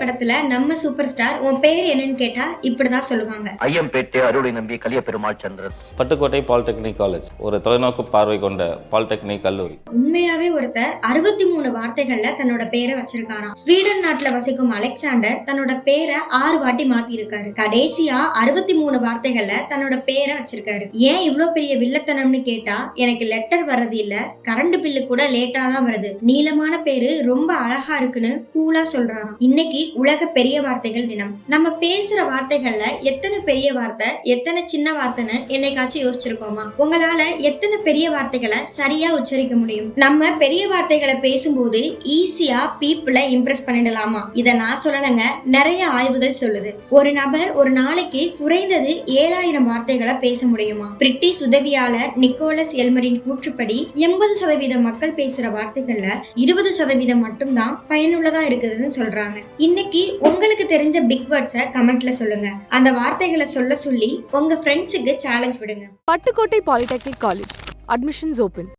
படத்துல நம்ம super star உன் பேர் என்னன்னு கேட்டா இப்படிதான் சொல்லுவாங்க. ஐயம்பேட்டை அருளை நம்பி கலிய பெருமாள் சந்திரன். பட்டுக்கோட்டை பாலிடெக்னிக் காலேஜ் ஒரு தொலைநோக்கு பார்வை கொண்ட பாலிடெக்னிக் கல்லூரி. உண்மையாவே ஒருத்தர் அறுபத்தி மூணு வார்த்தைகள்ல தன்னோட பேரை வச்சிருக்காராம். ஸ்வீடன் நாட்டுல வசிக்கும் அலெக்சாண்டர் தன்னோட பேரை ஆறு வாட்டி மாத்தி இருக்காரு கடைசியா அறுபத்தி மூணு வார்த்தைகள்ல தன்னோட பேரை வச்சிருக்காரு. ஏன் இவ்ளோ பெரிய வில்லத்தனம்னு கேட்டா எனக்கு லெட்டர் வர்றது இல்ல கரண்ட் பில்லு கூட லேட்டா தான் வருது. நீளமான பேரு ரொம்ப அழகா இருக்குன்னு கூலா சொல்றாராம். இன்னைக்கு உலக பெரிய வார்த்தைகள் தினம். நம்ம பேசுற வார்த்தைகள்ல எத்தனை பெரிய வார்த்தை எத்தனை சின்ன வார்த்தைன்னு என்னைக்காச்சும் யோசிச்சிருக்கோமா? உங்களால எத்தனை பெரிய வார்த்தைகளை சரியா உச்சரிக்க முடியும்? நம்ம பெரிய வார்த்தைகளை பேசும்போது ஈஸியா பீப்புளை இம்ப்ரெஸ் பண்ணிடலாமா? இத நான் சொல்லலைங்க நிறைய ஆய்வுகள் சொல்லுது. ஒரு நபர் ஒரு நாளைக்கு குறைந்தது ஏழாயிரம் வார்த்தைகளை பேச முடியுமா? பிரிட்டிஷ் உதவியாளர் நிக்கோலஸ் எல்மரின் கூற்றுப்படி எண்பது சதவீத மக்கள் பேசுற வார்த்தைகள்ல இருபது சதவீதம் மட்டும்தான் பயனுள்ளதா இருக்குதுன்னு சொல்றாங்க. இன்னைக்கு உங்களுக்கு தெரிஞ்ச பிக் வேர்ட்ஸை கமெண்ட்ல சொல்லுங்க. அந்த வார்த்தைகளை சொல்ல சொல்லி உங்க ஃப்ரெண்ட்ஸுக்கு சேலஞ்ச் விடுங்க. Pattukkottai polytechnic college admissions open